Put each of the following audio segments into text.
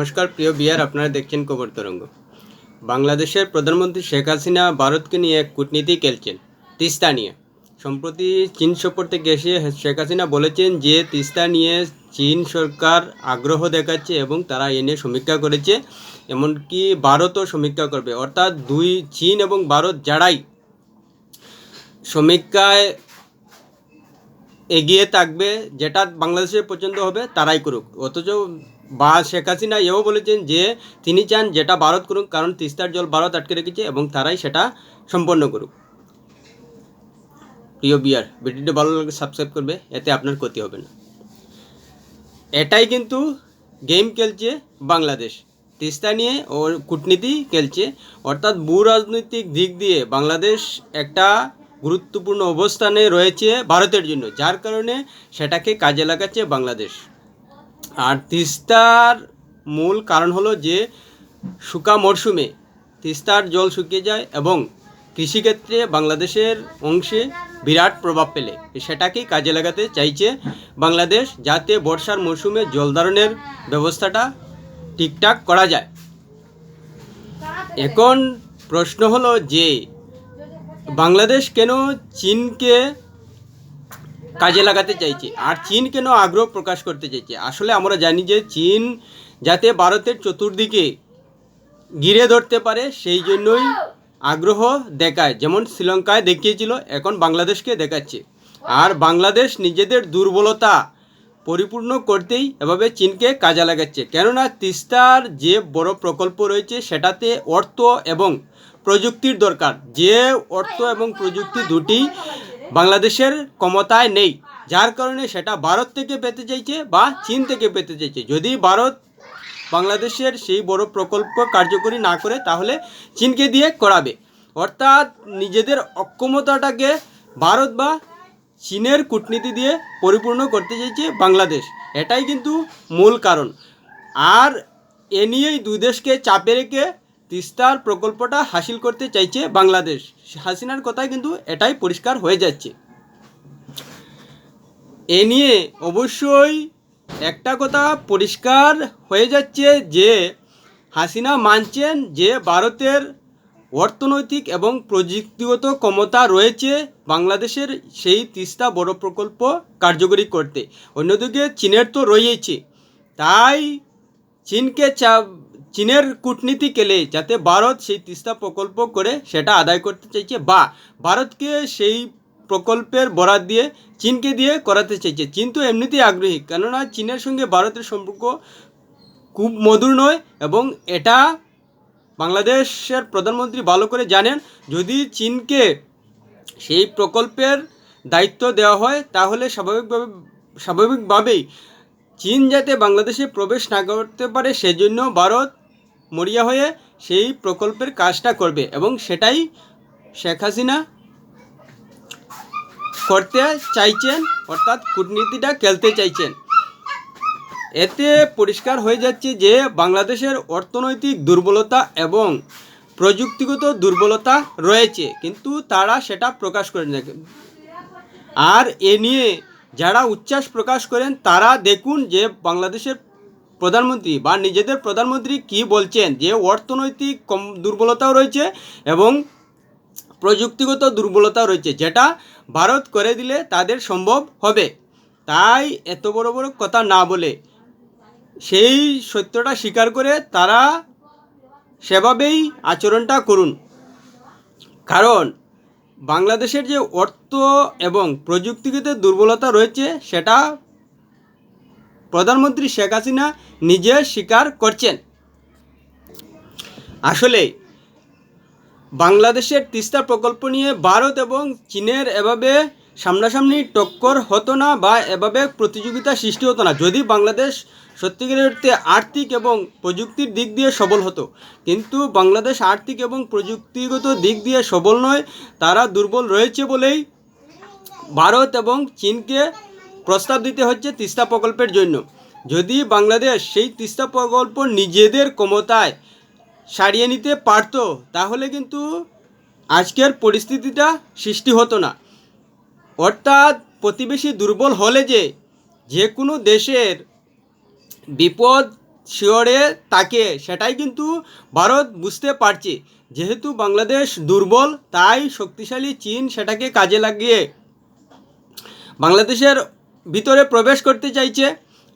নমস্কার, প্রিয় বিহার আপনারা দেখছেন খবর তরঙ্গ। বাংলাদেশের প্রধানমন্ত্রী শেখ হাসিনা ভারতকে নিয়ে কূটনীতি খেলছেন, তিস্তা নিয়ে। সম্প্রতি চীন সফর থেকে এসে শেখ হাসিনা বলেছেন যে, তিস্তা নিয়ে চীন সরকার আগ্রহ দেখাচ্ছে এবং তারা এ নিয়ে সমীক্ষা করেছে, এমনকি ভারতও সমীক্ষা করবে। অর্থাৎ দুই, চীন এবং ভারত যারাই সমীক্ষায় এগিয়ে থাকবে, যেটা বাংলাদেশে পছন্দ হবে, তারাই করুক। অথচ বা শেখ হাসিনা এও বলেছেন যে তিনি চান যেটা ভারত করুক, কারণ তিস্তার জল ভারত আটকে রেখেছে এবং তারাই সেটা সম্পন্ন করুক। প্রিয় বিয়ার, ভিডিওটি ভালো লাগলে সাবস্ক্রাইব করবে, এতে আপনার ক্ষতি হবে না। এটাই কিন্তু গেম খেলছে বাংলাদেশ। তিস্তা নিয়ে ও কূটনীতি খেলছে। অর্থাৎ ভূ রাজনৈতিক দিক দিয়ে বাংলাদেশ একটা গুরুত্বপূর্ণ অবস্থানে রয়েছে ভারতের জন্য, যার কারণে সেটাকে কাজে লাগাচ্ছে বাংলাদেশ। আর তিস্তার মূল কারণ হলো যে শুকা মরশুমে তিস্তার জল শুকিয়ে যায় এবং কৃষিক্ষেত্রে বাংলাদেশের অংশে বিরাট প্রভাব ফেলে। সেটাকেই কাজে লাগাতে চাইছে বাংলাদেশ যাতে বর্ষার মরশুমে জলধারণের ব্যবস্থাটা ঠিকঠাক করা যায়। এখন প্রশ্ন হলো যে বাংলাদেশ কেন চীনকে কাজে লাগাতে চাইছে। আর চীন কেন আগ্রহ প্রকাশ করতে চাইছে? আসলে আমরা জানি যে চীন যাতে ভারতের চতুর্দিকে ঘিরে ধরতে পারে, সেই জন্যই আগ্রহ দেখায়। যেমন শ্রীলঙ্কায় দেখিয়েছিল, এখন বাংলাদেশকে দেখাচ্ছে। আর বাংলাদেশ নিজেদের দুর্বলতা পরিপূর্ণ করতেই এভাবে চীনকে কাজে লাগাচ্ছে। কেননা তিস্তার যে বড় প্রকল্প রয়েছে, সেটাতে অর্থ এবং প্রযুক্তির দরকার। যে অর্থ এবং প্রযুক্তি দুটি বাংলাদেশের ক্ষমতায় নেই, যার কারণে সেটা ভারত থেকে পেতে চাইছে বা চীন থেকে পেতে চাইছে। যদি ভারত বাংলাদেশের সেই বড় প্রকল্প কার্যকরী না করে, তাহলে চীনকে দিয়ে করাবে। অর্থাৎ নিজেদের অক্ষমতাটাকে ভারত বা চীনের কূটনীতি দিয়ে পরিপূর্ণ করতে চাইছে বাংলাদেশ। এটাই কিন্তু মূল কারণ। আর এ নিয়েই দুই দেশকে চাপে রেখে তিস্তার প্রকল্পটা হাসিল করতে চাইছে বাংলাদেশ। হাসিনার কথায় কিন্তু এটাই পরিষ্কার হয়ে যাচ্ছে। এ নিয়ে অবশ্যই একটা কথা পরিষ্কার হয়ে যাচ্ছে যে, হাসিনা মানছেন যে ভারতের অর্থনৈতিক এবং প্রযুক্তিগত ক্ষমতা রয়েছে বাংলাদেশের সেই তিস্তা বড় প্রকল্প কার্যকরী করতে। অন্যদিকে চীনের তো রয়েছে। তাই চীনকে চা চীনের কূটনীতি কেলে যাতে ভারত সেই তিস্তা প্রকল্প করে সেটা আদায় করতে চাইছে বা ভারতকে সেই প্রকল্পের বরাদ দিয়ে চীনকে দিয়ে করাতে চাইছে। চীন তো এমনিতেই আগ্রহী, কেননা চীনের সঙ্গে ভারতের সম্পর্ক খুব মধুর নয় এবং এটা বাংলাদেশের প্রধানমন্ত্রী ভালো করে জানেন, যদি চীনকে সেই প্রকল্পের দায়িত্ব দেওয়া হয়, তাহলে স্বাভাবিকভাবে, স্বাভাবিকভাবেই চীন যাতে বাংলাদেশে প্রবেশ না করতে পারে, সেজন্য ভারত মরিয়া হয়ে সেই প্রকল্পের কাজটা করবে এবং সেটাই শেখ হাসিনা করতে চাইছেন, অর্থাৎ কূটনীতিটা খেলতে চাইছেন। এতে পরিষ্কার হয়ে যাচ্ছে যে বাংলাদেশের অর্থনৈতিক দুর্বলতা এবং প্রযুক্তিগত দুর্বলতা রয়েছে, কিন্তু তারা সেটা প্রকাশ করে না। আর এ নিয়ে যারা উচ্ছ্বাস প্রকাশ করেন, তারা দেখুন যে বাংলাদেশের প্রধানমন্ত্রী বা নিজেদের প্রধানমন্ত্রী কি বলছেন? যে অর্থনৈতিক কম দুর্বলতাও রয়েছে এবং প্রযুক্তিগত দুর্বলতাও রয়েছে, যেটা ভারত করে দিলে তাদের সম্ভব হবে। তাই এত বড় বড় কথা না বলে সেই সত্যটা স্বীকার করে তারা সেভাবেই আচরণটা করুন। কারণ বাংলাদেশের যে অর্থ এবং প্রযুক্তিগত দুর্বলতা রয়েছে, সেটা প্রধানমন্ত্রী শেখ হাসিনা নিজে স্বীকার করছেন। আসলে, বাংলাদেশের তিস্তা প্রকল্প নিয়ে ভারত এবং চীনের এভাবে সামনাসামনি টক্কর হতো না বা এভাবে প্রতিযোগিতা সৃষ্টি হতো না। যদি বাংলাদেশ সত্যিকারের অর্থে আর্থিক এবং প্রযুক্তির দিক দিয়ে সবল হতো, কিন্তু বাংলাদেশ আর্থিক এবং প্রযুক্তিগত দিক দিয়ে সবল নয়, তারা দুর্বল রয়েছে বলেই ভারত এবং চীনকে প্রস্তাব দিতে হচ্ছে তিস্তা প্রকল্পের জন্য। যদি বাংলাদেশ সেই তিস্তা প্রকল্প নিজেদের ক্ষমতায় সারিয়ে নিতে পারতো, তাহলে কিন্তু আজকের পরিস্থিতিটা সৃষ্টি হতো না। অর্থাৎ প্রতিবেশী দুর্বল হলে যে যে কোনো দেশের বিপদ শিওরে তাকে, সেটাই কিন্তু ভারত বুঝতে পারছে। যেহেতু বাংলাদেশ দুর্বল, তাই শক্তিশালী চীন সেটাকে কাজে লাগিয়ে বাংলাদেশের ভিতরে প্রবেশ করতে চাইছে,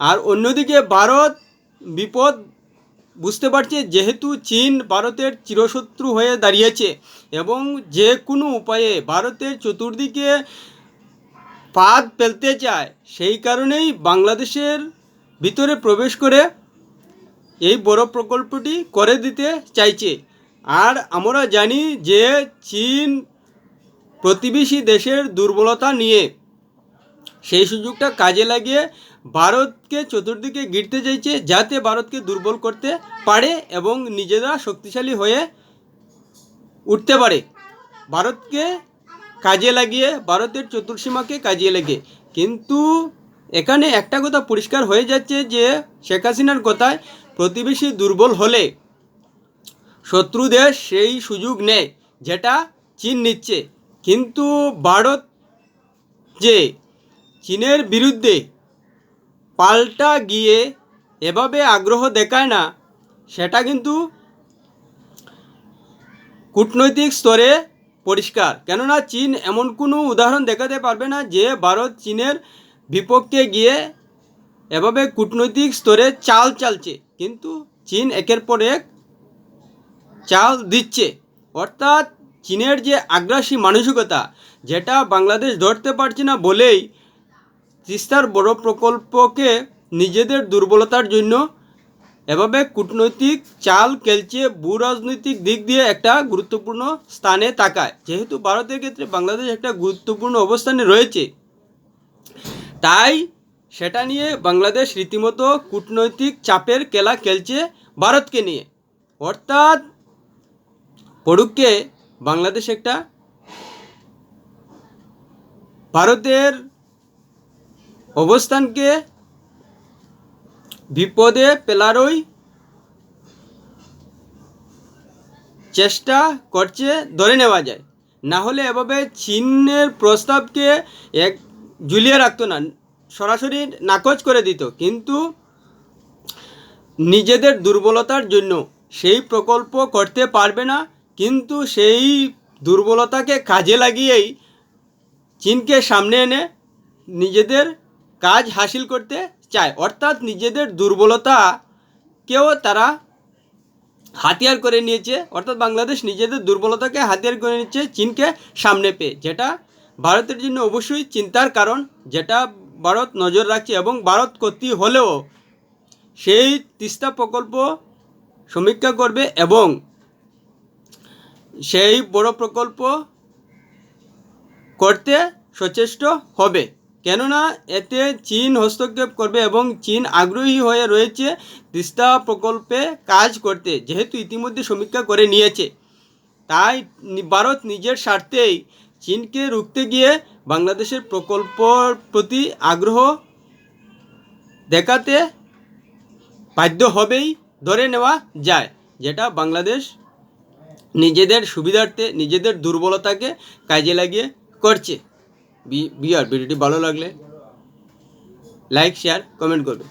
আর অন্যদিকে ভারত বিপদ বুঝতে পারছে যেহেতু চীন ভারতের চিরশত্রু হয়ে দাঁড়িয়েছে এবং যে কোনো উপায়ে ভারতের চতুর্দিকে পাদ ফেলতে চায়, সেই কারণেই বাংলাদেশের ভিতরে প্রবেশ করে এই বড় প্রকল্পটি করে দিতে চাইছে। আর আমরা জানি যে চীন প্রতিবেশী দেশের দুর্বলতা নিয়ে সেই সুযোগটা কাজে লাগিয়ে ভারতকে চতুর্দিকে গিরতে চাইছে, যাতে ভারতকে দুর্বল করতে পারে এবং নিজেরা শক্তিশালী হয়ে উঠতে পারে। ভারতকে কাজে লাগিয়ে, ভারতের চতুর্সীমাকে কাজে লাগে কিন্তু এখানে একটা কথা পরিষ্কার হয়ে যাচ্ছে যে, শেখ হাসিনার কথায় প্রতিবেশী দুর্বল হলে শত্রু দেশ সেই সুযোগ নেয় যেটা চীন নিচ্ছে। কিন্তু ভারত যে চীনের বিরুদ্ধে পাল্টা গিয়ে এভাবে আগ্রহ দেখায় না, সেটা কিন্তু কূটনৈতিক স্তরে পরিষ্কার। কেননা চীন এমন কোনো উদাহরণ দেখাতে পারবে না যে ভারত চীনের বিপক্ষে গিয়ে এভাবে কূটনৈতিক স্তরে চাল চালছে। কিন্তু চীন একের পর এক চাল দিচ্ছে। অর্থাৎ চীনের যে আগ্রাসী মানসিকতা, যেটা বাংলাদেশ ধরতে পারছে না বলেই তিস্তার বড় প্রকল্পকে নিজেদের দুর্বলতার জন্য এভাবে কূটনৈতিক চাল খেলছে ভূ রাজনৈতিক দিক দিয়ে একটা গুরুত্বপূর্ণ স্থানে তাকায়। যেহেতু ভারতের ক্ষেত্রে বাংলাদেশ একটা গুরুত্বপূর্ণ অবস্থানে রয়েছে, তাই সেটা নিয়ে বাংলাদেশ রীতিমতো কূটনৈতিক চাপের খেলা খেলছে ভারতকে নিয়ে। অর্থাৎ পড়ুককে বাংলাদেশ একটা ভারতের অবস্থানকে বিপদে পেলারই চেষ্টা করছে, ধরে নেওয়া যায়। না হলে এভাবে চীনের প্রস্তাবকে এক ঝুলিয়ে রাখতো না, সরাসরি নাকচ করে দিত। কিন্তু নিজেদের দুর্বলতার জন্য সেই প্রকল্প করতে পারবে না, কিন্তু সেই দুর্বলতাকে কাজে লাগিয়েই চীনকে সামনে এনে নিজেদের কাজ হাসিল করতে চায়। অর্থাৎ নিজেদের দুর্বলতাকেও তারা হাতিয়ার করে নিয়েছে। অর্থাৎ বাংলাদেশ নিজেদের দুর্বলতাকে হাতিয়ার করে নিচ্ছে চীনকে সামনে পেয়ে, যেটা ভারতের জন্য অবশ্যই চিন্তার কারণ, যেটা ভারত নজর রাখছে এবং ভারত ক্ষতি হলেও সেই তিস্তা প্রকল্প সমীক্ষা করবে এবং সেই বড় প্রকল্প করতে সচেষ্ট হবে। কেননা এতে চীন হস্তক্ষেপ করবে এবং চীন আগ্রহী হয়ে রয়েছে তিস্তা প্রকল্পে কাজ করতে, যেহেতু ইতিমধ্যে সমীক্ষা করে নিয়েছে। তাই ভারত নিজের স্বার্থেই চীনকে রুখতে গিয়ে বাংলাদেশের প্রকল্পর প্রতি আগ্রহ দেখাতে বাধ্য হবেই, ধরে নেওয়া যায়, যেটা বাংলাদেশ নিজেদের সুবিধার্থে, নিজেদের দুর্বলতাকে কাজে লাগিয়ে করছে। বিয়ার ভিডিওটি ভালো লাগলে লাইক শেয়ার কমেন্ট করবে।